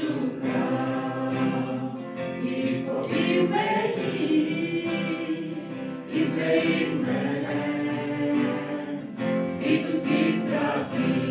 Шукав і повів мені, і звелів мене, від усіх страхів.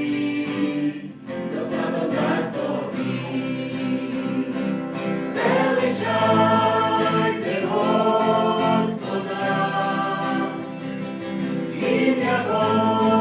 ім'я Бога.